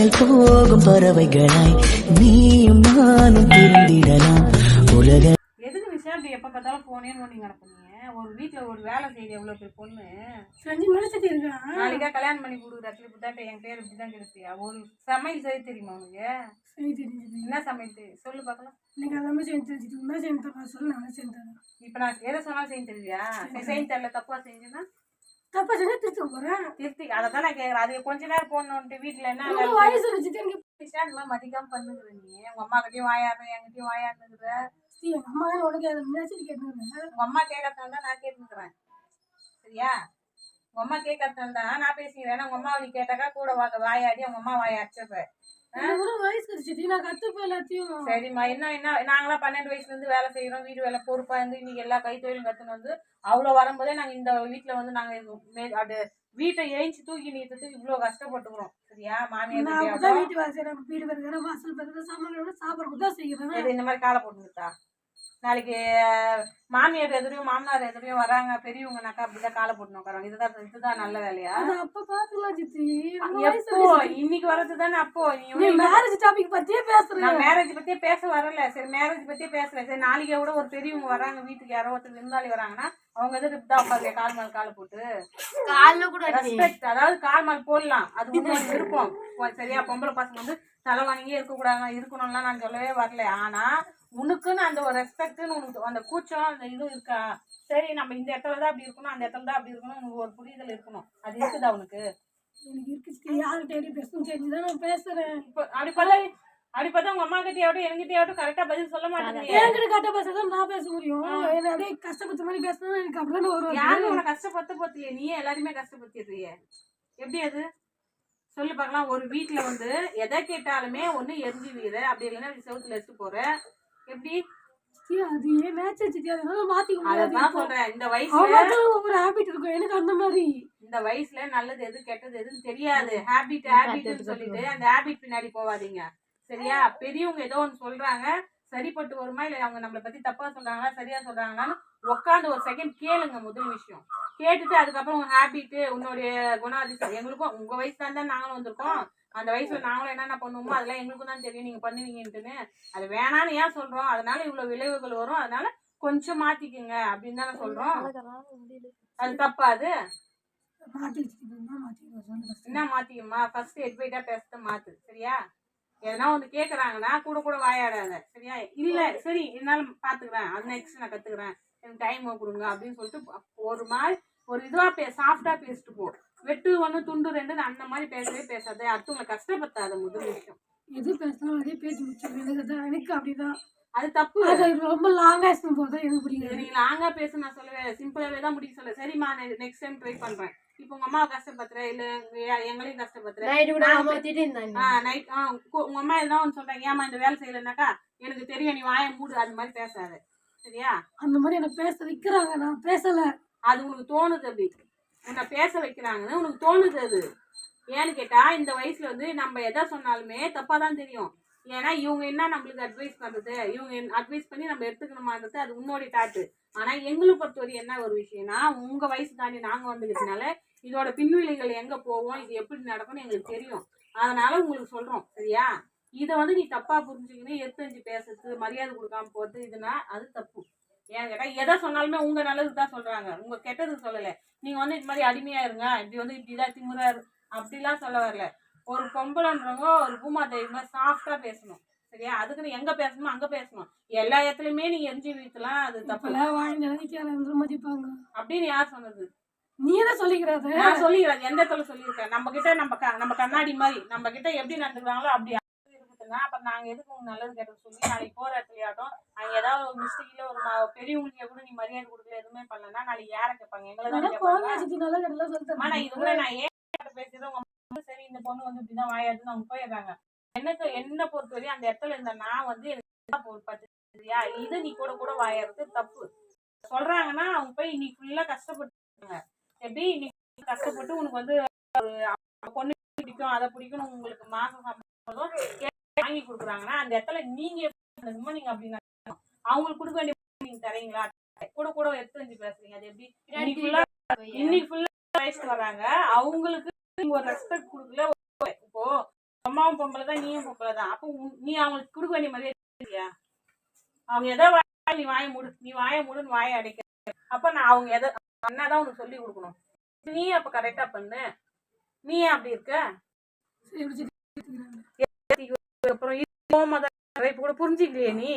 விண்ணில் போகும் பறவைகளாய் நீயும் நானும் பிரிந்திடலாம். உலக எதுக்கு எப்போ பார்த்தாலும் கிடப்பீங்க ஒரு வீட்டில் ஒரு வேலை செய்யுது எவ்வளோ பெரிய பொண்ணு? செஞ்சு முடிச்சுட்டு இருக்கான் நாளைக்கா கல்யாணம் பண்ணி கொடுக்குற இடத்துல புத்தாட்ட என் பேர் இப்படி தான் கிடைப்பியா ஒரு சமையல் செய்ய தெரியுமா உனக்கு? சரி என்ன சமையல் தெரியும் சொல்லு பார்க்கலாம். எனக்கு எல்லாமே செஞ்சு தெரிஞ்சுட்டு செஞ்சு தரேன் சொல்லு நான் செஞ்சு தரேன். இப்போ நான் எதை சொன்னாலும் செஞ்சு தருவியா செஞ்சு தரல தப்பா செஞ்சுன்னா தப்பா செஞ்சா திருத்த போறேன். திருத்தி அதை தான் நான் கேட்குறேன் அது கொஞ்ச நேரம் போடணுன்ட்டு வீட்டில் என்ன வயசு வச்சுட்டு எனக்கு மதிக்காம பண்ணுகிற நீ. உங்க அம்மா கிட்டயும் வாயாடுற என்கிட்டயும் வாயாடுனுக்குற சரி, எங்க அம்மா தான் உனக்கு அதை முன்னாடி கேட்டுருந்தேன் உங்க அம்மா கேட்கறதால தான் நான் கேட்டுக்கிறேன் சரியா? உங்க அம்மா கேட்கறதால தான் நான் பேசிக்கிறேன். உங்க அம்மா நீ கேட்டாக்கா கூட வா வாயாடி உங்க அம்மா வாய சரிம்மா என்ன என்ன நாங்களாம் பன்னெண்டு வயசுல இருந்து வேலை செய்யறோம் வீடு வேலை பொறுப்பா இருந்து இன்னைக்கு எல்லா கைத்தொழிலும் கத்துன்னு வந்து அவ்வளோ வரும்போதே நாங்க இந்த வீட்டுல வந்து நாங்க அது வீட்டை ஏஞ்சி தூக்கி நீட்டத்துக்கு இவ்வளோ கஷ்டப்பட்டுக்கிறோம். சரியா மாமியார் வீட்டு வேலை செய்யறேன் வீடு பெருக்கிறேன் வாசல் பெருக்கிறேன் சாமான் சாப்பாடு தான் செய்யறேன். இந்த மாதிரி காலை போட்டுக்கிட்டா? நாளைக்கு மாமியார் எதிரையும் மாமனார் எதிரையும் வராங்க பெரியவங்கனாக்கா அப்படிதான் காலை போட்டு உட்காருவாங்க. இதுதான் இதுதான் நல்ல வேலையா? அப்ப பாத்துக்கலாம் வயசு எப்போ இன்னைக்கு வர்றது தானே அப்போ? நீ மேரேஜ் டாபிக் பத்தியே பேசுறேன் நான் மேரேஜ் பத்தியே பேச வரல. சரி மேரேஜ் பத்தியே பேசுறேன். சரி நாளைக்கு கூட ஒரு பெரியவங்க வராங்க வீட்டுக்கு யாரோ ஒருத்தர் விருந்தாளி வராங்கன்னா அவங்க எதிர்த்து தான் உட்காந்து கால் மேல கால் போட்டு? கால்ல கூட ரெஸ்பெக்ட் அதாவது கால் மேல போடலாம். அது உன்னோட விருப்பம். சரியா பொம்பளை பசங்க வந்து தலை வாங்கியே இருக்கக்கூடாது இருக்கணும்லாம் நான் சொல்லவே வரல. ஆனா உனக்குன்னு அந்த ஒரு ரெஸ்பெக்ட்னு உனக்கு அந்த கூச்சம் அந்த இது இருக்கா? சரி நம்ம இந்த இடத்துல தான் அப்படி இருக்கணும் அந்த இடத்துல தான் அப்படி இருக்கணும் உனக்கு ஒரு புரிதல் இருக்கணும். அது இருக்குதா உனக்கு? எனக்கு இருக்கு யார்கிட்ட எப்படி பேசணும் தெரிஞ்சுதான் நான் பேசுறேன். இப்போ அப்படி பார்த்தா அப்படி பார்த்தா உங்க அம்மா கிட்டயாவட்டும் என்கிட்டயாவட்டும் கரெக்டா பதில் சொல்ல மாட்டேங்கிறீங்க என்கிட்ட கரெக்டா பேசுறதா நான் பேச முடியும்? என்ன அப்படியே கஷ்டப்பட்ட மாதிரி பேசினா எனக்கு அப்படியே வரும் யாரும் உன்னை கஷ்டப்படுத்த போத்தியே? நீயே எல்லாருமே கஷ்டப்படுத்திடுறியே. எப்படி அது? சொல்லி பார்க்கலாம். ஒரு வீட்ல வந்து எதை கேட்டாலுமே ஒண்ணு எரிஞ்சு வீர அப்படி இல்லைன்னா செவுத்துல எடுத்து போற. எப்படி? அது ஏன் மேட்ச் சித்தி அதனால மாத்திக்க முடியாது. சொல்றேன். இந்த வயசுல ஒவ்வொரு ஹாபிட் இருக்கும். எனக்கு அந்த மாதிரி. இந்த வயசுல நல்லது எது கெட்டது எதுன்னு தெரியாது. ஹேபிட் ஹேபிட்னு சொல்லிட்டு அந்த ஹேபிட் பின்னாடி போவாதீங்க. சரியா? பெரியவங்க ஏதோ ஒன்று சொல்றாங்க. சரிப்பட்டு வருமா? இல்லை அவங்க நம்மளை பத்தி தப்பா சொல்றாங்களா சரியா சொல்றாங்களான்னு உட்காந்து ஒரு செகண்ட் கேளுங்க முதல் விஷயம். கேட்டுட்டு அதுக்கப்புறம் உங்க ஹேபிட் உன்னுடைய குணாதிசயம். எங்களுக்கும் உங்க வயசு தான் நாங்களும் வந்திருக்கோம். அந்த வயசுல நாங்களும் என்னென்ன பண்ணுவோமோ அதெல்லாம் எங்களுக்கும் தான் தெரியும். நீங்க பண்ணுவீங்கன்ட்டுன்னு. அது வேணான்னு ஏன் சொல்றோம்? அதனால இவ்வளவு விளைவுகள் வரும். அதனால கொஞ்சம் மாத்திக்குங்க அப்படின்னு தானே சொல்றோம். அது தப்பா அது மாத்தி வச்சுக்கிட்டோம்னா மாத்திக்கலாம் சொல்லுங்க என்ன மாத்திக்கமா? ஃபர்ஸ்ட் எட்வைட்டா பேசுறத மாத்து. சரியா? எதனா ஒன்று கேட்குறாங்கன்னா கூட கூட வாயாடாத. சரியா? இல்லை சரி என்னாலும் பார்த்துக்கிறேன் அது நெக்ஸ்ட் நான் கற்றுக்குறேன் எனக்கு டைம் கொடுங்க அப்படின்னு சொல்லிட்டு ஒரு மாதிரி ஒரு இதுவாக பே சாஃப்டாக பேசிட்டு போ. வெட்டு ஒன்று துண்டு ரெண்டு அந்த மாதிரி பேசவே பேசாத. அடுத்தவங்களை கஷ்டப்படுத்தாத முதல் விஷயம். எது பேசினாலும் அதே பேச்சு முடிச்சிருக்கேன் எனக்கு அப்படிதான். அது தப்பு. அது ரொம்ப லாங்கா இருக்கும் போது தான் எனக்கு பிடிக்காது நீங்க லாங்கா பேச நான் சொல்லவே சிம்பிளாவே தான் முடிக்க சொல்ல சரிம்மா நெக்ஸ்ட் டைம் ட்ரை பண்றேன். இப்போ உங்க அம்மாவை கஷ்டப்படுத்துற இல்ல எங்களையும் அம்மா திட்டிருந்தாங்க நைட் உங்க அம்மா எதனா ஒன்று சொல்றாங்க ஏமா இந்த வேலை செய்யலைனாக்கா எனக்கு தெரியும் நீ வாயை மூடு அது மாதிரி பேசாத. சரியா? அந்த மாதிரி எனக்கு பேச வைக்கிறாங்க. நான் பேசல. அது உனக்கு தோணுது அப்படி. உன்னை பேச வைக்கிறாங்கன்னு உனக்கு தோணுது அது. ஏன்னு கேட்டால் இந்த வயசில் வந்து நம்ம எதை சொன்னாலுமே தப்பாக தான் தெரியும். ஏன்னா இவங்க என்ன நம்மளுக்கு அட்வைஸ் பண்ணுறது இவங்க அட்வைஸ் பண்ணி நம்ம எடுத்துக்கணுமான்றது அது உன்னோடைய தாட்டு ஆனால் எங்களை பொறுத்தவரை என்ன ஒரு விஷயம்னா உங்கள் வயசு தாண்டி நாங்கள் வந்துக்கிறதுனால இதோட பின்விளைகள் எங்கே போவோம் இது எப்படி நடக்கும்னு எங்களுக்கு தெரியும். அதனால உங்களுக்கு சொல்கிறோம் சரியா? இதை வந்து நீ தப்பாக புரிஞ்சுக்கணும் எடுத்தஞ்சு பேசுறது மரியாதை கொடுக்காம போகிறது இதுனா அது தப்பு. ஏன்னு கேட்டால் எதை சொன்னாலுமே உங்கள் நல்லதுக்கு தான் சொல்கிறாங்க உங்கள் கெட்டதுக்கு சொல்லலை. நீங்கள் வந்து இது மாதிரி அடிமையாக இருங்க. இப்படி வந்து இப்படி தான் திமுறாக அப்படிலாம் சொல்ல வரல. ஒரு பொம்பளைன்றவங்க ஒரு பூமா தைரியமா சாஃப்டா பேசணும். சரியா? அதுக்குன்னு எங்க பேசணுமோ அங்க பேசணும். எல்லா இடத்துலயுமே நீங்க எரிஞ்சு வீழ்த்தலாம் அது தப்பு. இப்பெல்லாம் வாய் நினைக்கிறாங்க மதிப்பாங்க. அப்படின்னு யார் சொன்னது? நீ தான் சொல்லிக்கிறாத? நான் சொல்லிக்கிறேன் எந்த இடத்துல சொல்லியிருக்கேன் நம்ம கிட்ட நம்ம க- நம்ம கண்ணாடி மாதிரி. நம்ம கிட்ட எப்படி நடந்துக்கிறாங்களோ அப்படி. இருக்குதுங்க அப்ப நாங்க எதுக்கு உங்களுக்கு நல்லது கெட்டது சொல்லி நாளைக்கு போற இடத்துலயாட்டும் அங்க ஏதாவது ஒரு மிஸ்டேக்ல ஒரு பெரியவங்களுக்கு கூட நீ மரியாதை கொடுக்கல எதுவுமே பண்ணலன்னா நாளைக்கு யாரை கேட்பாங்க? எங்களை நல்லா தான் கேட்பாங்க ஆனா இது கூட நான் ஏன் கிட்ட பேசுறது உங்க அம்மா வந்து சரி இந்த பொண்ணு வந்து இப்படிதான் வாயாடுன்னு அவங்க போயிடுறாங்க. எனக்கு என்ன பொறுத்தவரையும் அந்த இடத்துல இருந்த நான் வந்து எனக்கு சரியா இது நீ கூட கூட வாயாடுறது தப்பு. சொல்றாங்கன்னா அவங்க போய் இன்னைக்கு ஃபுல்லா கஷ்டப்பட்டுருக்காங்க எப்படி? இன்னைக்கு கஷ்டப்பட்டு உனக்கு வந்து ஒரு பொண்ணு பிடிக்கும் அதை பிடிக்கும் உங்களுக்கு மாசம் சம்பளம் வாங்கி கொடுக்குறாங்கன்னா அந்த இடத்துல நீங்க எப்படி நீங்க அப்படி நடக்கணும். அவங்களுக்கு கொடுக்க வேண்டிய நீங்க தரீங்களா? கூட கூட எடுத்து பேசுறீங்க. அது எப்படி? இன்னைக்கு ஃபுல்லா இன்னைக்கு ஃபுல்லா வயசுக்கு வராங்க அவங்களுக்கு ஒரு ரெஸ்பெக்ட் கொடுக்கல பொம்பளை தான் நீயும் பொம்பளை தான் அப்போ நீ அவங்களுக்கு கொடுக்க வேண்டிய மரியாதை இல்லையா அவங்க எதை வாய் நீ வாய மூடு. நீ வாய மூடுன்னு வாயை அடைக்க. அப்ப நான் அவங்க எதை என்னதான் உனக்கு சொல்லி கொடுக்கணும். நீ அப்ப கரெக்டா பண்ணு. நீ அப்படி இருக்க? அப்புறம். இப்ப கூட புரிஞ்சுக்கலையே நீ?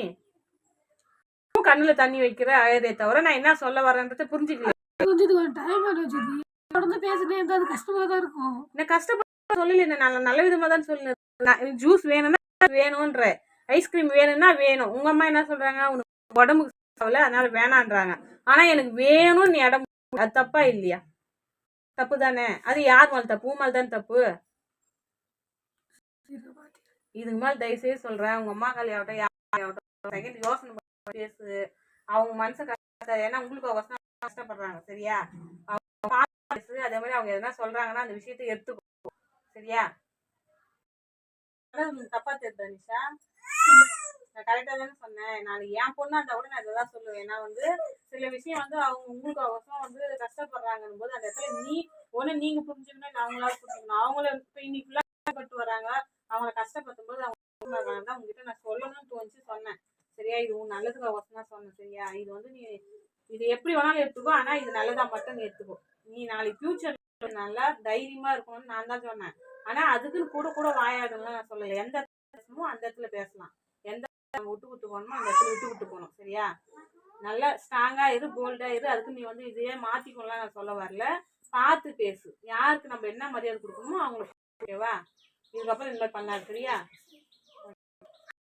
கண்ணுல தண்ணி வைக்கிற அழதே தவிர நான் என்ன சொல்ல வரேன்றதை புரிஞ்சுக்கல இது கொஞ்சம் டைம் தொடர்ந்து இருந்தா அது கஷ்டமா தான் இருக்கும். நான் கஷ்டப்பட்டு சொல்லல நல்ல நல்ல விதமா தான் நான் ஜூஸ் வேணும்னா வேணும்ன்ற. ஐஸ்கிரீம் வேணும்னா வேணும். உங்க அம்மா என்ன சொல்றாங்க? உனக்கு உடம்புக்கு அதனால வேணான்றாங்க. ஆனா எனக்கு வேணும்னு இடம் அது தப்பா இல்லையா? தப்பு தானே? அது யார் மேல தப்பு? உன் மேல தான் தப்பு? இதுக்கு மேல தயவுசெய்து சொல்றேன். உங்க அம்மா கல்யாவட்டும் யாராகட்டும் செகண்ட் யோசனை பேசு. அவங்க மனசு கஷ்டம் ஏன்னா உங்களுக்கு கஷ்டப்படுறாங்க சரியா? அவங்க பேசு. அதே மாதிரி அவங்க எதனா சொல்றாங்கன்னா அந்த விஷயத்தை எடுத்துக்கோ. சரியா? தப்பா தெரியுது நிஷா? நான் கரெக்டாக தானே சொன்னேன். நான் என் பொண்ணா இருந்தா கூட நான் இதை தான் சொல்லுவேன். ஏன்னா வந்து சில விஷயம் வந்து அவங்க உங்களுக்கு அவசரம் வந்து கஷ்டப்படுறாங்கன்னு போது அந்த இடத்துல நீ ஒன்று நீங்க புரிஞ்சுக்கணும் இல்லை அவங்களால புரிஞ்சுக்கணும். அவங்கள இப்போ இன்னைக்கு பட்டு வராங்க. அவங்கள கஷ்டப்படுத்தும் போது அவங்க தான் உங்ககிட்ட நான் சொல்லணும்னு தோணுச்சு சொன்னேன். சரியா? இது உன் நல்லதுக்கு அவசரம் தான் சொன்னேன். சரியா? இது வந்து நீ இது எப்படி வேணாலும் எடுத்துக்கோ ஆனா இது நல்லதா மட்டும் நீ எடுத்துக்கோ. நீ நாளைக்கு ஃபியூச்சர் நல்லா தைரியமா இருக்கணும்னு நான் தான் சொன்னேன். ஆனா அதுக்குன்னு கூட கூட வாயாடணும்லாம் நான் சொல்லலை. எந்த இடத்துல பேசணுமோ அந்த இடத்துல பேசலாம். எந்த விட்டு விட்டு போகணுமோ அந்த இடத்துல விட்டு விட்டு போகணும். சரியா? நல்லா ஸ்ட்ராங்கா இரு போல்டா இரு. அதுக்கு நீ வந்து இதையே மாத்திக்கணும்லாம் நான் சொல்ல வரல. பார்த்து பேசு. யாருக்கு நம்ம என்ன மரியாதை கொடுக்கணுமோ அவங்களுக்கு ஓகேவா? இதுக்கப்புறம் இந்த மாதிரி பண்ணாது. சரியா?